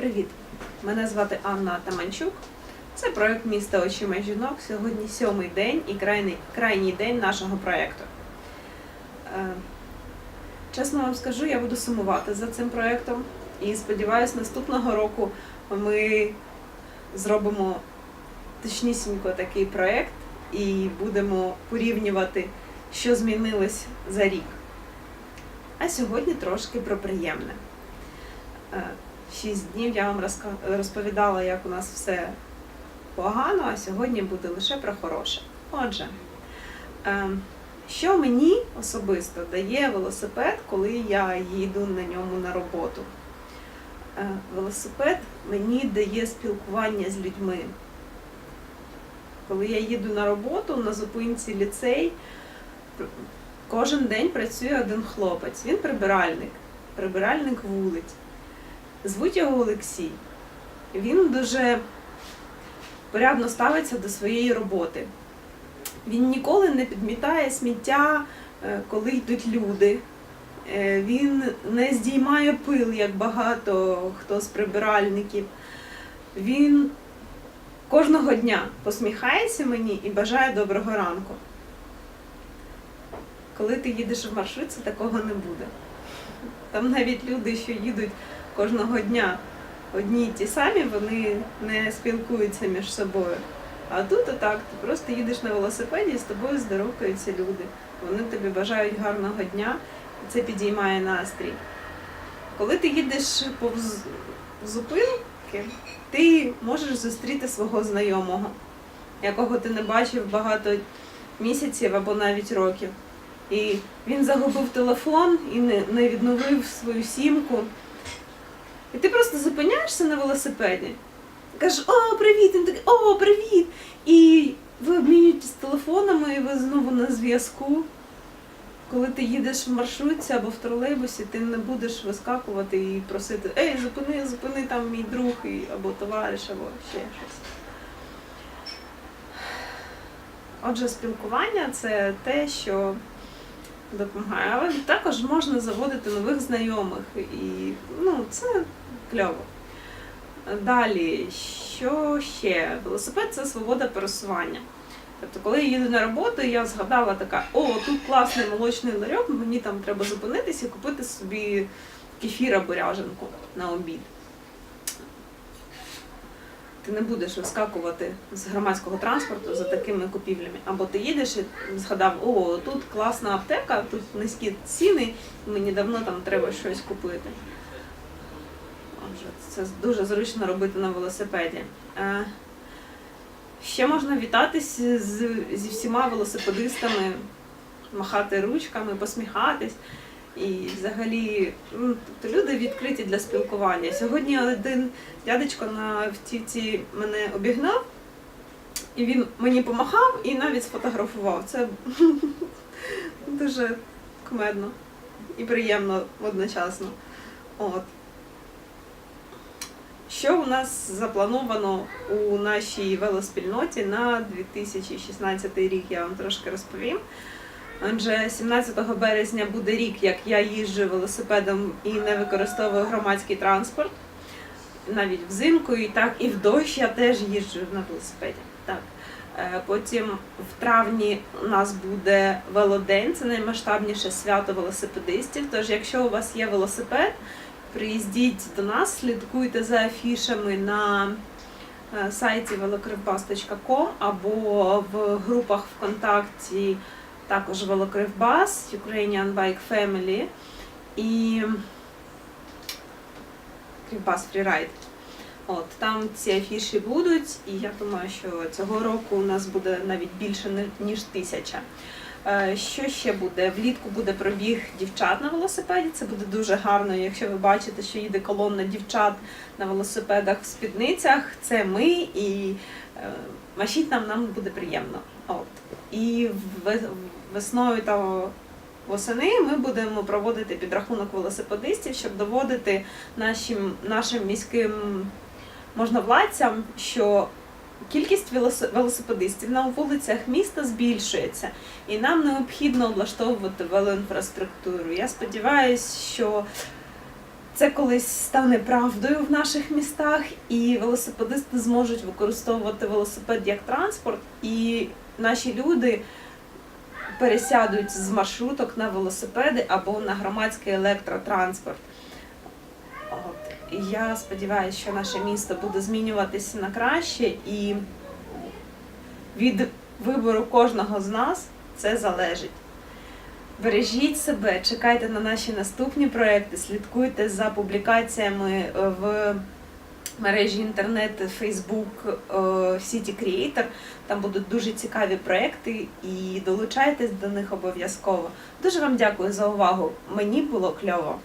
Привіт! Мене звати Анна Таманчук. Це проект міста очима жінок. Сьогодні сьомий день і крайній, крайній день нашого проєкту. Е, Чесно вам скажу, я буду сумувати за цим проєктом і сподіваюся, наступного року ми зробимо точнісінько такий проєкт і будемо порівнювати, що змінилось за рік. А сьогодні трошки про приємне. Е, Шість днів я вам розповідала, як у нас все погано, а сьогодні буде лише про хороше. Отже, е, що мені особисто дає велосипед, коли я їду на ньому на роботу? Е, Велосипед мені дає спілкування з людьми. Коли я їду на роботу на зупинці ліцей, кожен день працює один хлопець. Він прибиральник, прибиральник вулиць. Звуть його Олексій. Він дуже порядно ставиться до своєї роботи. Він ніколи не підмітає сміття, е, коли йдуть люди. Е, Він не здіймає пил, як багато хто з прибиральників. Він кожного дня посміхається мені і бажає доброго ранку. Коли ти їдеш в маршрутці, такого не буде. Там навіть люди, що їдуть кожного дня одні й ті самі, вони не спілкуються між собою. А тут отак, ти просто їдеш на велосипеді і з тобою здоровкаються люди. Вони тобі бажають гарного дня, і це підіймає настрій. Коли ти їдеш повз зупинки, ти можеш зустріти свого знайомого, якого ти не бачив багато місяців або навіть років. І він загубив телефон і не, не відновив свою сімку. І ти просто зупиняєшся на велосипеді. Кажеш, о, привіт! Він такий, о, привіт! І ви обмінюєтесь телефонами, і ви знову на зв'язку. Коли ти їдеш в маршрутці або в тролейбусі, ти не будеш вискакувати і просити Ей, зупини, зупини там мій друг або товариш, або ще щось. Отже, спілкування це те, що допомагає. Але також можна заводити нових знайомих. І ну, це кльово. Далі, що ще? Велосипед це свобода пересування. Тобто, коли я їду на роботу, я згадала така, о, тут класний молочний ларьок, мені там треба зупинитися і купити собі кефір або ряженку на обід. Ти не будеш вискакувати з громадського транспорту за такими купівлями. Або ти їдеш і згадав, о, тут класна аптека, тут низькі ціни, мені давно там треба щось купити. Отже, це дуже зручно робити на велосипеді. Е, Ще можна вітатись з, зі всіма велосипедистами, махати ручками, посміхатись. І взагалі ну, тобто люди відкриті для спілкування. Сьогодні один дядечко на автівці мене обігнав, і він мені помахав і навіть сфотографував. Це дуже кумедно і приємно одночасно. От. Що у нас заплановано у нашій велоспільноті на 2016 рік, я вам трошки розповім. Адже 17 березня буде рік, як я їжджу велосипедом і не використовую громадський транспорт. Навіть взимку, і так, і в дощ я теж їжджу на велосипеді. Так. Е, Потім в травні у нас буде велодень, це наймасштабніше свято велосипедистів. Тож, якщо у вас є велосипед, приїздіть до нас, слідкуйте за афішами на е, сайті velokривбас.com або в групах ВКонтакті також Велокривбас, Ukrainian Bike Family і Кривбас Freeride. От, там ці афіші будуть, і я думаю, що цього року у нас буде навіть більше ніж тисяча. Е, Що ще буде? Влітку буде пробіг дівчат на велосипеді. Це буде дуже гарно, якщо ви бачите, що їде колона дівчат на велосипедах в спідницях. Це ми і е, машіть нам, нам буде приємно. От. І ве- весною та восени ми будемо проводити підрахунок велосипедистів, щоб доводити нашим, нашим міським можновладцям, що кількість велосипедистів на вулицях міста збільшується, і нам необхідно облаштовувати велоінфраструктуру. Я сподіваюся, що це колись стане правдою в наших містах, і велосипедисти зможуть використовувати велосипед як транспорт, і наші люди пересядуть з маршруток на велосипеди або на громадський електротранспорт. От. Я сподіваюся, що наше місто буде змінюватися на краще, і від вибору кожного з нас це залежить. Бережіть себе, чекайте на наші наступні проекти, слідкуйте за публікаціями в мережі інтернет, Фейсбук, Сіті City Creator. Там будуть дуже цікаві проекти і долучайтесь до них обов'язково. Дуже вам дякую за увагу. Мені було кльово.